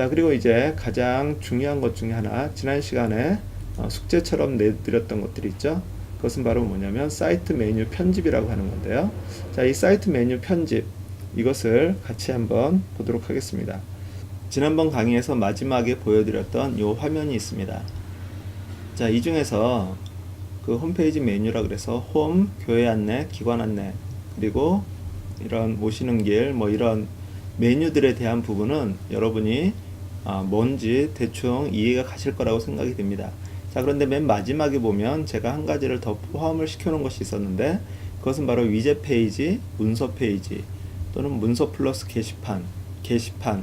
자, 그리고 이제 가장 중요한 것 중에 하나, 지난 시간에 어, 숙제처럼 내드렸던 것들이 있죠. 그것은 바로 뭐냐면 사이트 메뉴 편집이라고 하는 건데요. 자, 이 사이트 메뉴 편집 이것을 같이 한번 보도록 하겠습니다. 지난번 강의에서 마지막에 보여드렸던 이 화면이 있습니다. 자, 이 중에서 그 홈페이지 메뉴라 그래서 홈, 교회 안내, 기관 안내, 그리고 이런 모시는 길, 뭐 이런 메뉴들에 대한 부분은 여러분이 아, 뭔지 대충 이해가 가실 거라고 생각이 됩니다. 자, 그런데 맨 마지막에 보면 제가 한 가지를 더 포함을 시켜 놓은 것이 있었는데 그것은 바로 위젯 페이지, 문서 페이지 또는 문서 플러스 게시판, 게시판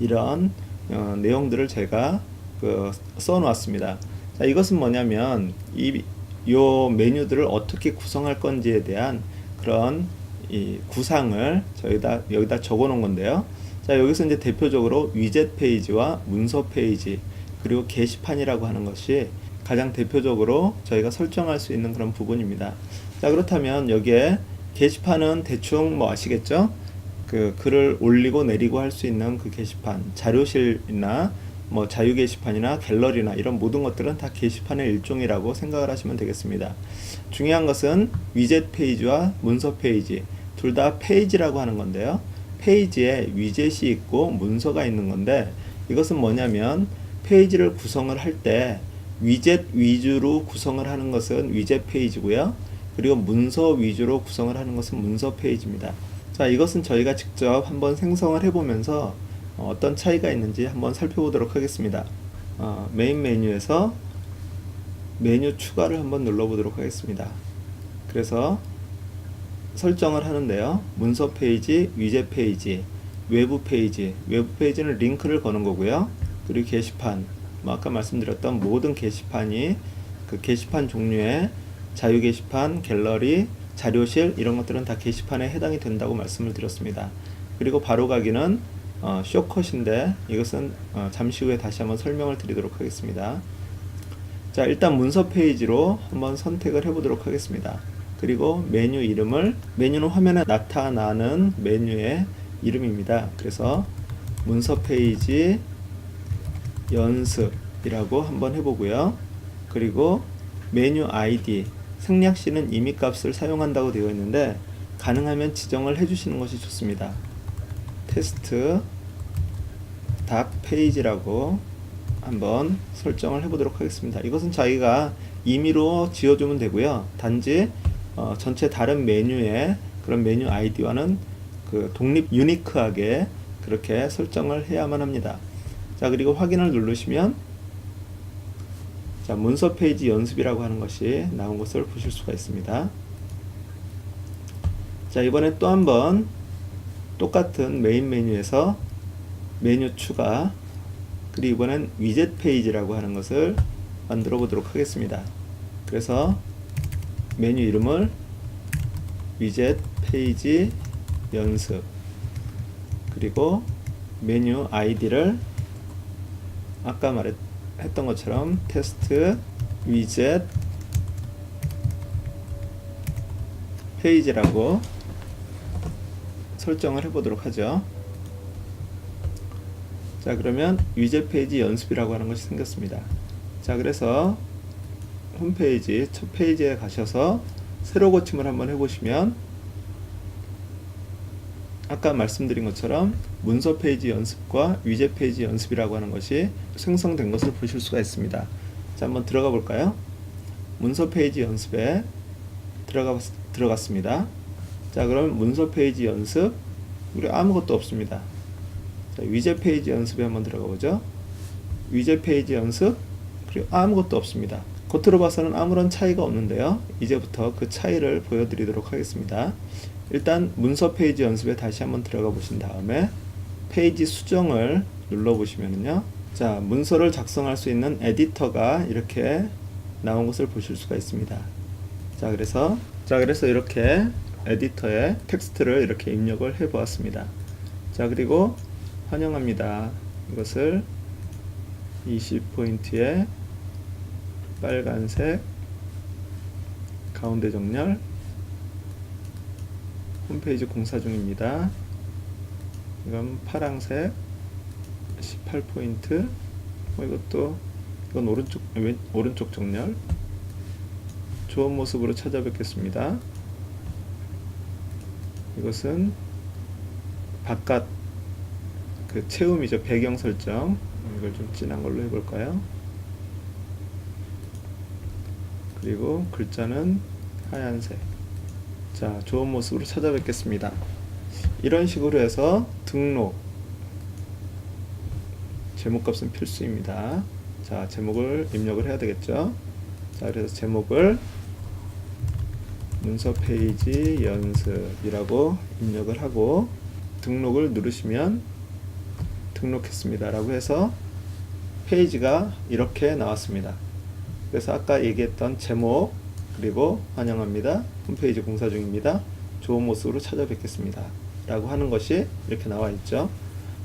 이런 어, 내용들을 제가 그 써놓았습니다. 자, 이것은 뭐냐면 이 요 메뉴들을 어떻게 구성할 건지에 대한 그런 이 구상을 저희다 여기다 적어놓은 건데요. 자 여기서 이제 대표적으로 위젯 페이지와 문서 페이지 그리고 게시판이라고 하는 것이 가장 대표적으로 저희가 설정할 수 있는 그런 부분입니다. 자 그렇다면 여기에 게시판은 대충 뭐 아시겠죠? 그 글을 올리고 내리고 할 수 있는 그 게시판 자료실이나 뭐 자유 게시판이나 갤러리나 이런 모든 것들은 다 게시판의 일종이라고 생각을 하시면 되겠습니다. 중요한 것은 위젯 페이지와 문서 페이지 둘 다 페이지라고 하는 건데요. 페이지에 위젯이 있고 문서가 있는 건데 이것은 뭐냐면 페이지를 구성을 할 때 위젯 위주로 구성을 하는 것은 위젯 페이지고요. 그리고 문서 위주로 구성을 하는 것은 문서 페이지입니다. 자, 이것은 저희가 직접 한번 생성을 해보면서 어, 어떤 차이가 있는지 한번 살펴보도록 하겠습니다. 어, 메인 메뉴에서 메뉴 추가를 한번 눌러보도록 하겠습니다. 그래서 설정을 하는데요. 문서 페이지, 위젯 페이지, 외부 페이지, 외부 페이지는 링크를 거는 거고요. 그리고 게시판, 뭐 아까 말씀드렸던 모든 게시판이 그 게시판 종류의 자유 게시판, 갤러리, 자료실 이런 것들은 다 게시판에 해당이 된다고 말씀을 드렸습니다. 그리고 바로가기는 어, 쇼컷인데 이것은 어, 잠시 후에 다시 한번 설명을 드리도록 하겠습니다. 자 일단 문서 페이지로 한번 선택을 해보도록 하겠습니다. 그리고 메뉴 이름을 메뉴는 화면에 나타나는 메뉴의 이름입니다. 그래서 문서 페이지 연습이라고 한번 해보고요. 그리고 메뉴 아이디 생략시는 이미 값을 사용한다고 되어 있는데 가능하면 지정을 해주시는 것이 좋습니다. 테스트 닥 페이지라고 한번 설정을 해보도록 하겠습니다. 이것은 자기가 임의로 지어주면 되고요. 단지 어, 전체 다른 메뉴의 그런 메뉴 아이디와는 그 독립 유니크하게 그렇게 설정을 해야만 합니다. 자 그리고 확인을 누르시면 자 문서 페이지 연습이라고 하는 것이 나온 것을 보실 수가 있습니다. 자 이번에 또 한번 똑같은 메인 메뉴에서 메뉴 추가 그리고 이번엔 위젯 페이지라고 하는 것을 만들어 보도록 하겠습니다. 그래서 메뉴 이름을 위젯 페이지 연습 그리고 메뉴 아이디를 아까 말했던 것처럼 테스트 위젯 페이지라고 설정을 해보도록 하죠. 자 그러면 위젯 페이지 연습이라고 하는 것이 생겼습니다. 자 그래서 홈페이지 첫 페이지에 가셔서 새로 고침을 한번 해보시면 아까 말씀드린 것처럼 문서 페이지 연습과 위젯 페이지 연습이라고 하는 것이 생성된 것을 보실 수가 있습니다. 자 한번 들어가 볼까요? 문서 페이지 연습에 들어가 들어갔습니다. 자 그럼 문서 페이지 연습 우리 아무것도 없습니다. 자, 위젯 페이지 연습에 한번 들어가 보죠. 위젯 페이지 연습 그리고 아무것도 없습니다. 겉으로 봐서는 아무런 차이가 없는데요. 이제부터 그 차이를 보여드리도록 하겠습니다. 일단 문서 페이지 연습에 다시 한번 들어가 보신 다음에 페이지 수정을 눌러 보시면요. 자, 문서를 작성할 수 있는 에디터가 이렇게 나온 것을 보실 수가 있습니다. 자, 그래서 자, 그래서 이렇게 에디터에 텍스트를 이렇게 입력을 해 보았습니다. 자, 그리고 환영합니다. 이것을 20포인트에 빨간색 가운데 정렬 홈페이지 공사 중입니다. 이건 파랑색 18포인트 뭐 이것도 이건 오른쪽 왼 오른쪽 정렬 좋은 모습으로 찾아뵙겠습니다. 이것은 바깥 그 채움이죠 배경 설정 이걸 좀 진한 걸로 해볼까요? 그리고 글자는 하얀색 자 좋은 모습으로 찾아뵙겠습니다. 이런 식으로 해서 등록 제목값은 필수입니다. 자 제목을 입력을 해야 되겠죠. 자 그래서 제목을 문서 페이지 연습이라고 입력을 하고 등록을 누르시면 등록했습니다 라고 해서 페이지가 이렇게 나왔습니다 그래서 아까 얘기했던 제목 그리고 환영합니다. 홈페이지 공사 중입니다. 좋은 모습으로 찾아뵙겠습니다. 라고 하는 것이 이렇게 나와 있죠.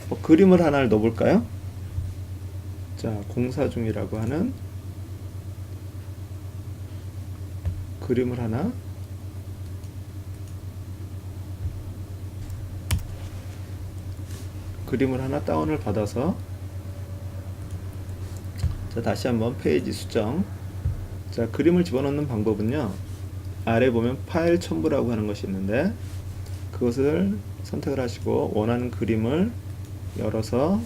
뭐 그림을 하나를 넣어볼까요? 자 공사 중이라고 하는 그림을 하나. 그림을 하나 다운을 받아서 자 다시 한번 페이지 수정. 자 그림을 집어넣는 방법은요. 아래 보면 파일 첨부라고 하는 것이 있는데 그것을 선택을 하시고 원하는 그림을 열어서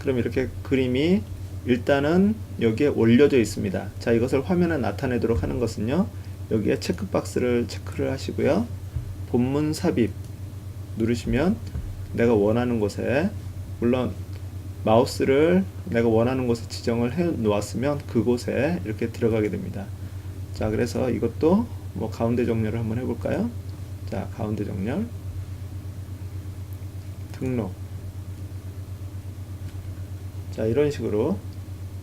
그럼 이렇게 그림이 일단은 여기에 올려져 있습니다. 자 이것을 화면에 나타내도록 하는 것은요. 여기에 체크박스를 체크를 하시고요. 본문 삽입 누르시면 내가 원하는 곳에 물론 마우스를 내가 원하는 곳에 지정을 해 놓았으면 그곳에 이렇게 들어가게 됩니다. 자, 그래서 이것도 뭐 가운데 정렬을 한번 해볼까요? 자, 가운데 정렬, 등록. 자, 이런 식으로.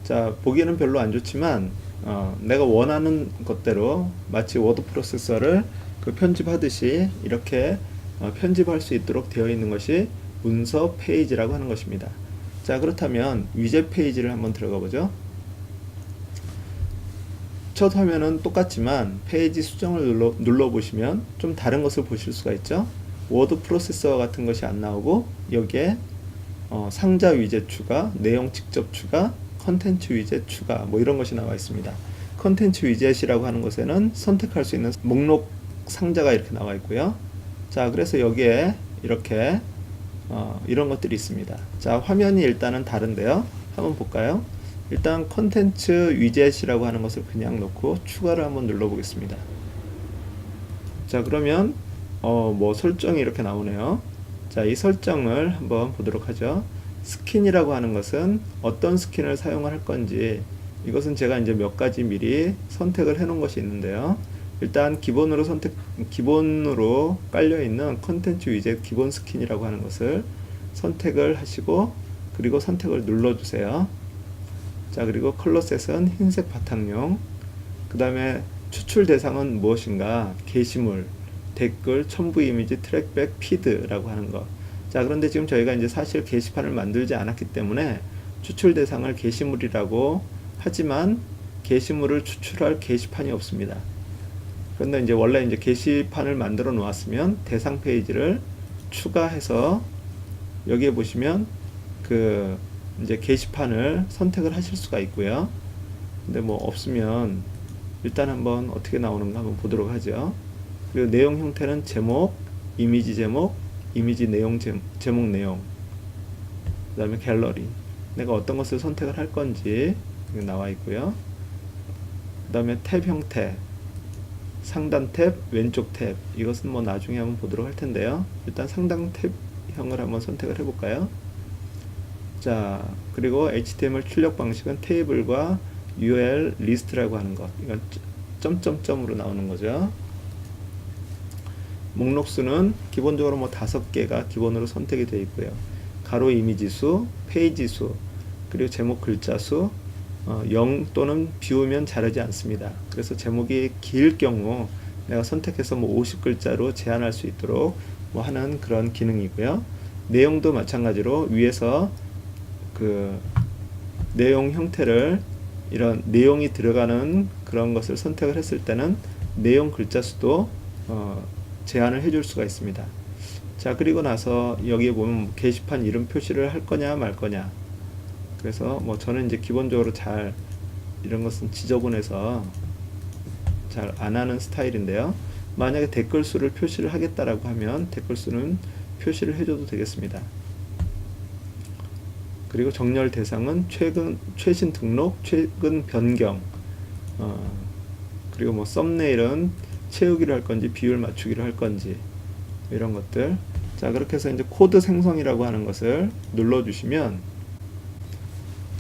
자, 보기에는 별로 안 좋지만, 어, 내가 원하는 것대로 마치 워드 프로세서를 그 편집하듯이 이렇게 어, 편집할 수 있도록 되어 있는 것이 문서 페이지라고 하는 것입니다. 자 그렇다면 위젯 페이지를 한번 들어가 보죠. 첫 화면은 똑같지만 페이지 수정을 눌러, 눌러 보시면 좀 다른 것을 보실 수가 있죠. 워드 프로세서 같은 것이 안 나오고 여기에 어, 상자 위젯 추가, 내용 직접 추가, 컨텐츠 위젯 추가 뭐 이런 것이 나와 있습니다. 컨텐츠 위젯이라고 하는 것에는 선택할 수 있는 목록 상자가 이렇게 나와 있고요. 자, 그래서 여기에 이렇게 어, 이런 것들이 있습니다. 자, 화면이 일단은 다른데요. 한번 볼까요? 일단 컨텐츠 위젯이라고 하는 것을 그냥 놓고 추가를 한번 눌러 보겠습니다. 자, 그러면 어, 뭐 설정이 이렇게 나오네요. 자, 이 설정을 한번 보도록 하죠. 스킨이라고 하는 것은 어떤 스킨을 사용할 건지 이것은 제가 이제 몇 가지 미리 선택을 해 놓은 것이 있는데요. 일단 기본으로 선택 기본으로 깔려 있는 컨텐츠 위젯 기본 스킨이라고 하는 것을 선택을 하시고 그리고 선택을 눌러 주세요. 자, 그리고 컬러셋은 흰색 바탕용. 그다음에 추출 대상은 무엇인가? 게시물, 댓글, 첨부 이미지, 트랙백, 피드라고 하는 것. 자, 그런데 지금 저희가 이제 사실 게시판을 만들지 않았기 때문에 추출 대상을 게시물이라고 하지만 게시물을 추출할 게시판이 없습니다. 그런데 이제 원래 이제 게시판을 만들어 놓았으면 대상 페이지를 추가해서 여기에 보시면 그 이제 게시판을 선택을 하실 수가 있고요. 근데 뭐 없으면 일단 한번 어떻게 나오는가 한번 보도록 하죠. 그리고 내용 형태는 제목, 이미지 제목, 이미지 내용 제, 제목 내용. 그 다음에 갤러리. 내가 어떤 것을 선택을 할 건지 나와 있고요. 그 다음에 탭 형태. 상단 탭, 왼쪽 탭 이것은 뭐 나중에 한번 보도록 할 텐데요. 일단 상단 탭형을 한번 선택을 해볼까요? 자 그리고 HTML 출력 방식은 테이블과 UL 리스트라고 하는 것 이건 점점점으로 나오는 거죠. 목록 수는 기본적으로 뭐 다섯 개가 기본으로 선택이 되어 있고요. 가로 이미지 수, 페이지 수, 그리고 제목 글자 수, 어, 0 또는 비우면 자르지 않습니다. 그래서 제목이 길 경우 내가 선택해서 뭐 50글자로 제한할 수 있도록 뭐 하는 그런 기능이고요. 내용도 마찬가지로 위에서 그 내용 형태를 이런 내용이 들어가는 그런 것을 선택을 했을 때는 내용 글자 수도 어, 제한을 해줄 수가 있습니다. 자 그리고 나서 여기에 보면 게시판 이름 표시를 할 거냐 말 거냐 그래서 뭐 저는 이제 기본적으로 잘 이런 것은 지저분해서 잘 안 하는 스타일인데요. 만약에 댓글 수를 표시를 하겠다라고 하면 댓글 수는 표시를 해줘도 되겠습니다. 그리고 정렬 대상은 최근 최신 등록 최근 변경. 어, 그리고 뭐 썸네일은 채우기를 할 건지 비율 맞추기를 할 건지 이런 것들. 자 그렇게 해서 이제 코드 생성이라고 하는 것을 눌러 주시면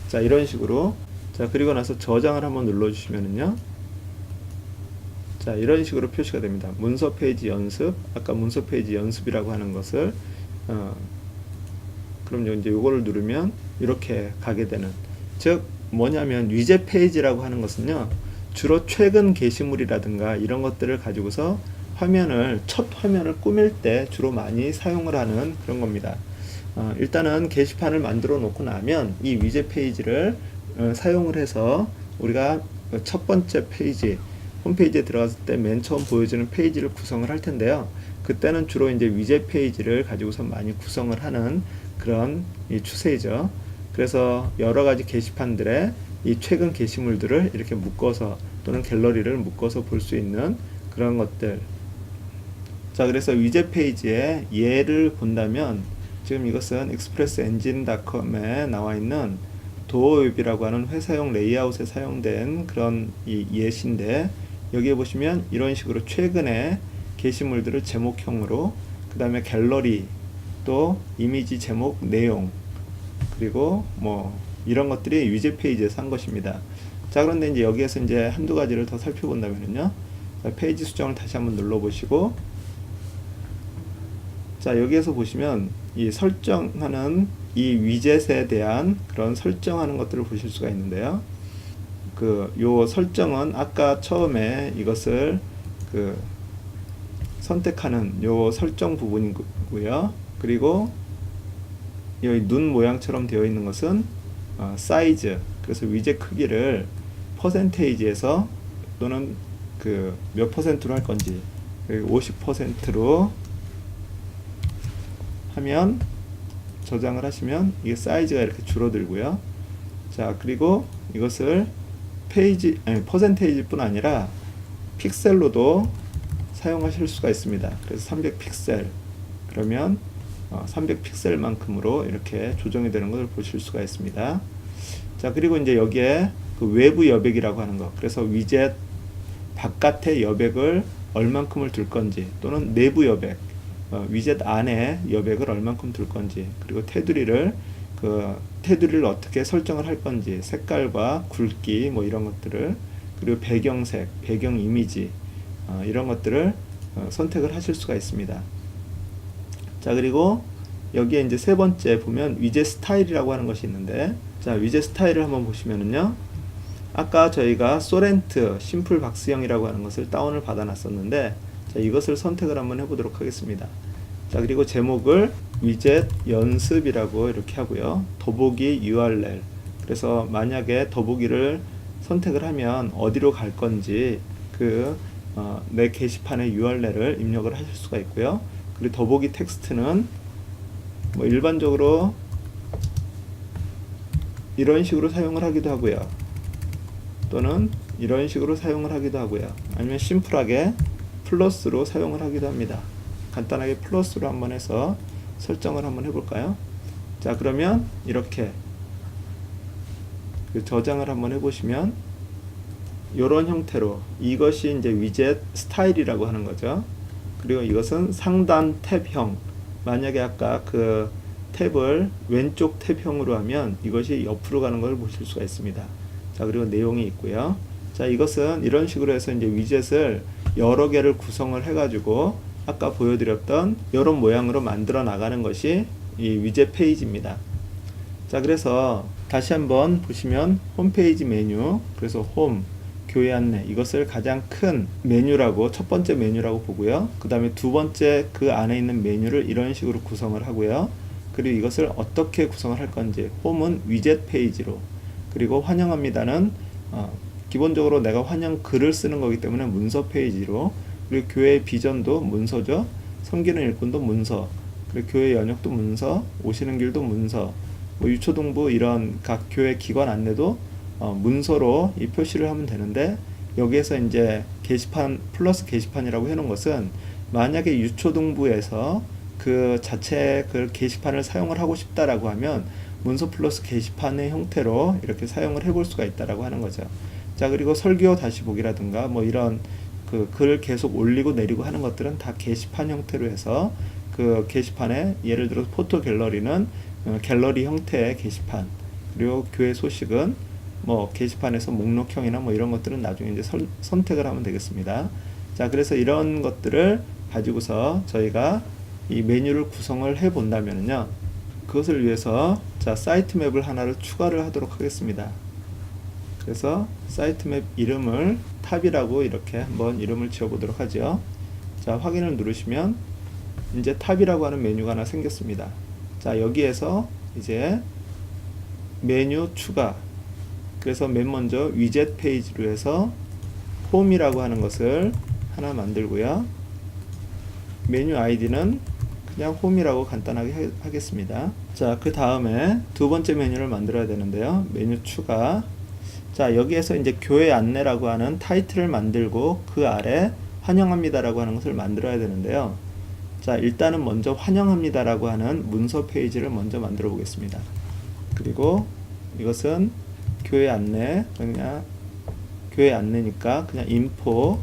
자 이런 식으로. 자 그리고 나서 저장을 한번 눌러 주시면은요. 자 이런 식으로 표시가 됩니다. 문서 페이지 연습 아까 문서 페이지 연습이라고 하는 것을 어, 그럼 이제 요거를 누르면 이렇게 가게 되는. 즉 뭐냐면 위젯 페이지라고 하는 것은요 주로 최근 게시물이라든가 이런 것들을 가지고서 화면을 첫 화면을 꾸밀 때 주로 많이 사용을 하는 그런 겁니다. 어, 일단은 게시판을 만들어 놓고 나면 이 위젯 페이지를 어, 사용을 해서 우리가 첫 번째 페이지 홈페이지에 들어갔을 때 맨 처음 보여주는 페이지를 구성을 할 텐데요. 그때는 주로 이제 위젯 페이지를 가지고서 많이 구성을 하는 그런 이 추세이죠. 그래서 여러 가지 게시판들의 이 최근 게시물들을 이렇게 묶어서 또는 갤러리를 묶어서 볼 수 있는 그런 것들. 자, 그래서 위젯 페이지의 예를 본다면 지금 이것은 엔진닷컴에 나와 있는 도어웹이라고 하는 회사용 레이아웃에 사용된 그런 이 예시인데 여기에 보시면 이런 식으로 최근에 게시물들을 제목형으로 그 다음에 갤러리 또 이미지 제목 내용 그리고 뭐 이런 것들이 위젯 페이지에서 한 것입니다. 자 그런데 이제 여기에서 이제 한두 가지를 더 살펴본다면요. 자, 페이지 수정을 다시 한번 눌러보시고 자 여기에서 보시면 이 설정하는 이 위젯에 대한 그런 설정하는 것들을 보실 수가 있는데요. 그 요 설정은 아까 처음에 이것을 그 선택하는 요 설정 부분이고요. 그리고 여기 눈 모양처럼 되어 있는 것은 어, 사이즈 그래서 위젯 크기를 퍼센테이지에서 또는 그 몇 퍼센트로 할 건지 50%로 하면 저장을 하시면 이게 사이즈가 이렇게 줄어들고요. 자 그리고 이것을 페이지 아니 퍼센테이지뿐 아니라 픽셀로도 사용하실 수가 있습니다. 그래서 300 픽셀 그러면 어, 300 픽셀만큼으로 이렇게 조정이 되는 것을 보실 수가 있습니다. 자 그리고 이제 여기에 그 외부 여백이라고 하는 것 그래서 위젯 바깥의 여백을 얼만큼을 둘 건지 또는 내부 여백 어, 위젯 안에 여백을 얼만큼 둘 건지 그리고 테두리를 그 테두리를 어떻게 설정을 할 건지 색깔과 굵기 뭐 이런 것들을 그리고 배경색 배경 이미지 어, 이런 것들을 어, 선택을 하실 수가 있습니다. 자 그리고 여기에 이제 세 번째 보면 위젯 스타일이라고 하는 것이 있는데 자 위젯 스타일을 한번 보시면은요 아까 저희가 소렌트 심플 박스형이라고 하는 것을 다운을 받아 놨었는데 자 이것을 선택을 한번 해보도록 하겠습니다 자 그리고 제목을 위젯 연습이라고 이렇게 하고요 더보기 URL 그래서 만약에 더보기를 선택을 하면 어디로 갈 건지 그 어, 내 게시판의 URL을 입력을 하실 수가 있고요 그리고 더보기 텍스트는 뭐 일반적으로 이런 식으로 사용을 하기도 하고요. 또는 이런 식으로 사용을 하기도 하고요. 아니면 심플하게 플러스로 사용을 하기도 합니다. 간단하게 플러스로 한번 해서 설정을 한번 해볼까요? 자 그러면 이렇게 그 저장을 한번 해보시면 이런 형태로 이것이 이제 위젯 스타일이라고 하는 거죠. 그리고 이것은 상단 탭형. 만약에 아까 그 탭을 왼쪽 탭형으로 하면 이것이 옆으로 가는 걸 보실 수가 있습니다. 자, 그리고 내용이 있고요. 자, 이것은 이런 식으로 해서 이제 위젯을 여러 개를 구성을 해가지고 아까 보여드렸던 이런 모양으로 만들어 나가는 것이 이 위젯 페이지입니다. 자, 그래서 다시 한번 보시면 홈페이지 메뉴, 그래서 홈, 교회 안내 이것을 가장 큰 메뉴라고 첫 번째 메뉴라고 보고요. 그 다음에 두 번째 그 안에 있는 메뉴를 이런 식으로 구성을 하고요. 그리고 이것을 어떻게 구성을 할 건지 홈은 위젯 페이지로 그리고 환영합니다는 어, 기본적으로 내가 환영 글을 쓰는 거기 때문에 문서 페이지로 그리고 교회 비전도 문서죠. 섬기는 일꾼도 문서 그리고 교회 연역도 문서, 오시는 길도 문서, 뭐 유초등부 이런 각 교회 기관 안내도 어, 문서로 이 표시를 하면 되는데 여기에서 이제 게시판 플러스 게시판이라고 해놓은 것은 만약에 유초등부에서 그 자체 그 게시판을 사용을 하고 싶다라고 하면 문서 플러스 게시판의 형태로 이렇게 사용을 해볼 수가 있다라고 하는 거죠. 자 그리고 설교 다시 보기라든가 뭐 이런 그 글 계속 올리고 내리고 하는 것들은 다 게시판 형태로 해서 그 게시판에 예를 들어 포토 갤러리는 어, 갤러리 형태의 게시판 그리고 교회 소식은 뭐 게시판에서 목록형이나 뭐 이런 것들은 나중에 이제 선, 선택을 하면 되겠습니다. 자 그래서 이런 것들을 가지고서 저희가 이 메뉴를 구성을 해 본다면요 그것을 위해서 자 사이트 맵을 하나를 추가를 하도록 하겠습니다. 그래서 사이트 맵 이름을 탑이라고 이렇게 한번 이름을 지어 보도록 하죠. 자, 확인을 누르시면 이제 탑이라고 하는 메뉴가 하나 생겼습니다. 자, 여기에서 이제 메뉴 추가. 그래서 맨 먼저 위젯 페이지로 해서 홈이라고 하는 것을 하나 만들고요. 메뉴 아이디는 그냥 홈이라고 간단하게 하- 하겠습니다. 자, 그 다음에 두 번째 메뉴를 만들어야 되는데요. 메뉴 추가. 자, 여기에서 이제 교회 안내라고 하는 타이틀을 만들고 그 아래 환영합니다라고 하는 것을 만들어야 되는데요. 자, 일단은 먼저 환영합니다라고 하는 문서 페이지를 먼저 만들어 보겠습니다. 그리고 이것은 교회 안내, 그냥 교회 안내니까 그냥 인포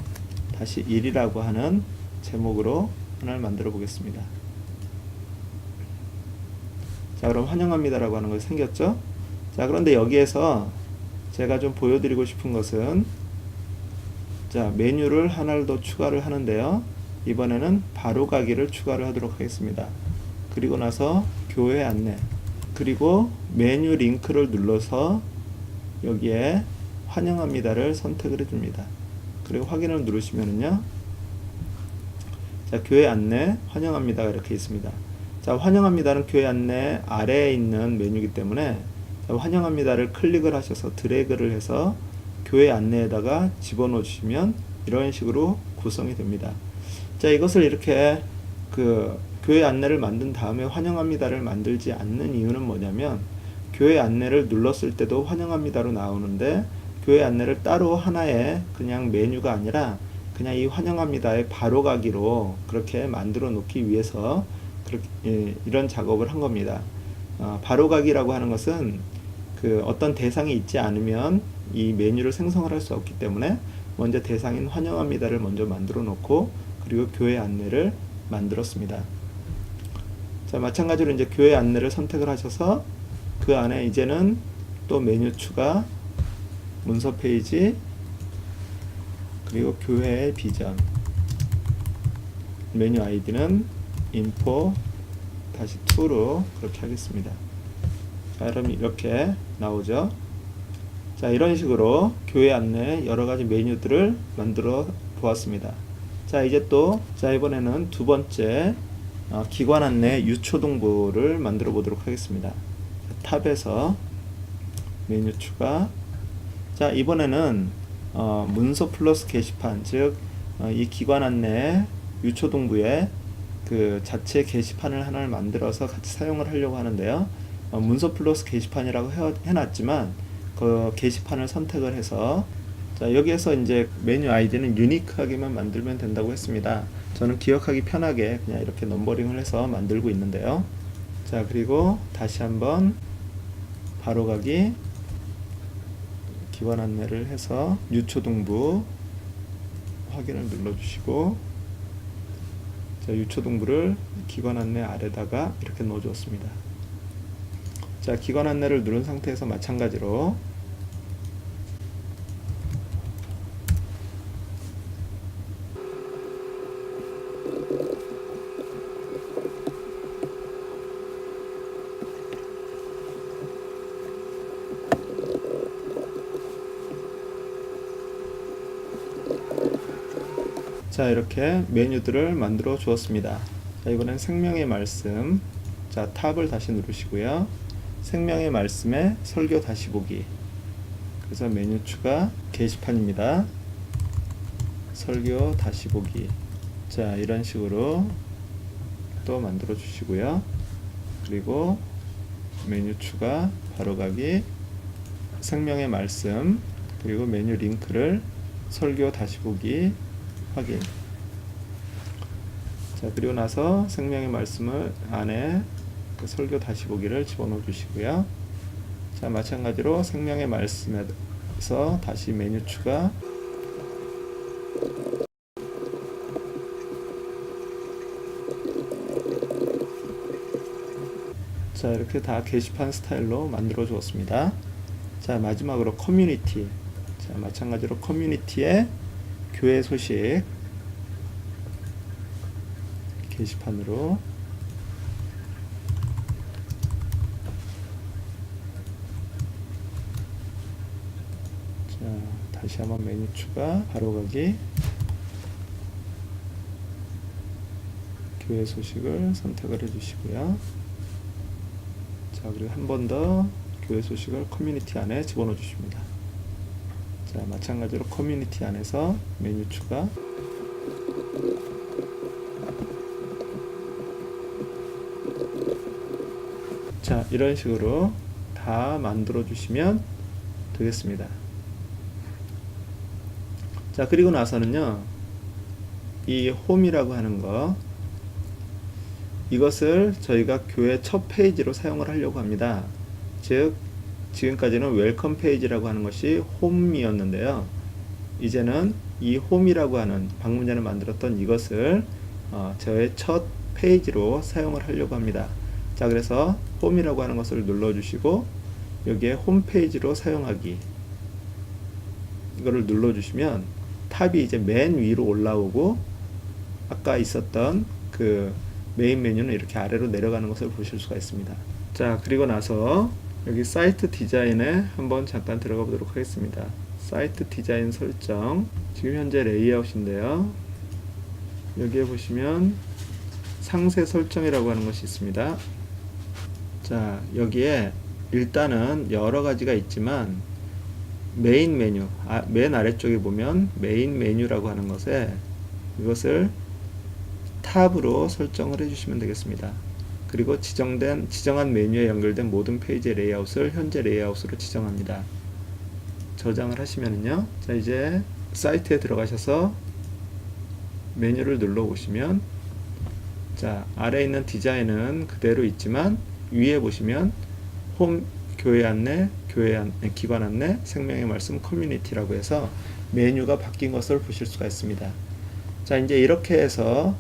다시 1이라고 하는 제목으로 하나를 만들어 보겠습니다. 자, 그럼 환영합니다라고 하는 것이 생겼죠? 자, 그런데 여기에서 제가 좀 보여드리고 싶은 것은 자, 메뉴를 하나를 더 추가를 하는데요. 이번에는 바로 가기를 추가를 하도록 하겠습니다. 그리고 나서 교회 안내, 그리고 메뉴 링크를 눌러서 여기에 환영합니다를 선택을 해줍니다. 그리고 확인을 누르시면은요. 자, 교회 안내 환영합니다가 이렇게 있습니다. 자, 환영합니다는 교회 안내 아래에 있는 메뉴이기 때문에 자, 환영합니다를 클릭을 하셔서 드래그를 해서 교회 안내에다가 집어넣어 주시면 이런 식으로 구성이 됩니다. 자, 이것을 이렇게 그 교회 안내를 만든 다음에 환영합니다를 만들지 않는 이유는 뭐냐면 교회 안내를 눌렀을 때도 환영합니다로 나오는데 교회 안내를 따로 하나의 그냥 메뉴가 아니라 그냥 이 환영합니다의 바로 가기로 그렇게 만들어 놓기 위해서 그렇게 예, 이런 작업을 한 겁니다. 아, 바로 가기라고 하는 것은 그 어떤 대상이 있지 않으면 이 메뉴를 생성을 할 수 없기 때문에 먼저 대상인 환영합니다를 먼저 만들어 놓고 그리고 교회 안내를 만들었습니다. 자, 마찬가지로 이제 교회 안내를 선택을 하셔서 그 안에 이제는 또 메뉴 추가, 문서 페이지, 그리고 교회의 비전. 메뉴 아이디는 info 다시 2로 그렇게 하겠습니다. 자, 그럼 이렇게 나오죠. 자, 이런 식으로 교회 안내 여러 가지 메뉴들을 만들어 보았습니다. 자, 이제 또, 자, 이번에는 두 번째 어, 기관 안내 유초등부를 만들어 보도록 하겠습니다. 자, 탑에서 메뉴 추가. 자, 이번에는 어, 문서 플러스 게시판, 즉, 어, 이 기관 안내 유초등부에 그 자체 게시판을 하나를 만들어서 같이 사용을 하려고 하는데요. 어, 문서 플러스 게시판이라고 해, 해놨지만 그 게시판을 선택을 해서 자 여기에서 이제 메뉴 아이디는 유니크하게만 만들면 된다고 했습니다. 저는 기억하기 편하게 그냥 이렇게 넘버링을 해서 만들고 있는데요. 자 그리고 다시 한번 바로 가기 기관 안내를 해서 유초등부 확인을 눌러주시고 자, 유초등부를 기관 안내 아래다가 이렇게 넣어주었습니다. 자, 기관 안내를 누른 상태에서 마찬가지로 자 이렇게 메뉴들을 만들어 주었습니다. 자 이번엔 생명의 말씀 자 탑을 다시 누르시고요. 생명의 말씀에 설교 다시 보기 그래서 메뉴 추가 게시판입니다. 설교 다시 보기 자 이런 식으로 또 만들어 주시고요. 그리고 메뉴 추가, 바로가기, 생명의 말씀, 그리고 메뉴 링크를 설교 다시 보기 확인. 자, 그리고 나서 생명의 말씀을 안에 그 설교 다시 보기를 집어넣어 주시고요. 자, 마찬가지로 생명의 말씀에서 다시 메뉴 추가, 자 이렇게 다 게시판 스타일로 만들어 주었습니다. 자 마지막으로 커뮤니티. 자 마찬가지로 커뮤니티에 교회 소식 게시판으로 자 다시 한번 메뉴 추가 바로 가기 교회 소식을 선택을 해 주시고요 자 그리고 한 번 더 교회 소식을 커뮤니티 안에 집어넣어 주십니다. 자 마찬가지로 커뮤니티 안에서 메뉴 추가 자 이런 식으로 다 만들어 주시면 되겠습니다. 자 그리고 나서는요 이 홈이라고 하는 거 이것을 저희가 교회 첫 페이지로 사용을 하려고 합니다. 즉 지금까지는 웰컴 페이지라고 하는 것이 홈이었는데요. 이제는 이 홈이라고 하는 전에 만들었던 이것을 어, 저의 첫 페이지로 사용을 하려고 합니다. 자, 그래서 홈이라고 하는 것을 눌러 주시고 여기에 홈페이지로 사용하기 이거를 눌러 주시면 탑이 이제 맨 위로 올라오고 아까 있었던 그 메인 메뉴는 이렇게 아래로 내려가는 것을 보실 수가 있습니다. 자, 그리고 나서 여기 사이트 디자인에 한번 잠깐 들어가 보도록 하겠습니다. 사이트 디자인 설정. 지금 현재 레이아웃인데요. 여기에 보시면 상세 설정이라고 하는 것이 있습니다. 자, 여기에 일단은 여러 가지가 있지만 메인 메뉴, 아, 맨 아래쪽에 보면 메인 메뉴라고 하는 것에 이것을 탑으로 설정을 해주시면 되겠습니다. 그리고 지정된 지정한 메뉴에 연결된 모든 페이지의 레이아웃을 현재 레이아웃으로 지정합니다. 저장을 하시면은요. 자 이제 사이트에 들어가셔서 메뉴를 눌러 보시면 자 아래에 있는 디자인은 그대로 있지만 위에 보시면 홈 교회 안내, 교회 안내, 기관 안내, 생명의 말씀 커뮤니티라고 해서 메뉴가 바뀐 것을 보실 수가 있습니다. 자 이제 이렇게 해서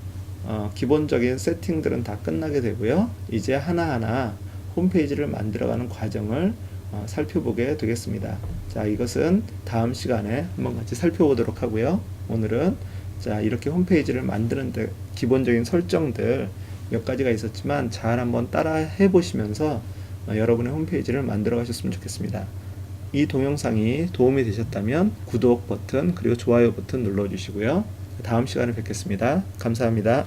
어, 기본적인 세팅들은 다 끝나게 되고요. 이제 하나하나 홈페이지를 만들어가는 과정을 어, 살펴보게 되겠습니다. 자, 이것은 다음 시간에 한번 같이 살펴보도록 하고요. 오늘은 자, 이렇게 홈페이지를 만드는 데 기본적인 설정들 몇 가지가 있었지만 잘 한번 따라 해 보시면서 어, 여러분의 홈페이지를 만들어 가셨으면 좋겠습니다. 이 동영상이 도움이 되셨다면 구독 버튼 그리고 좋아요 버튼 눌러 주시고요. 다음 시간에 뵙겠습니다. 감사합니다.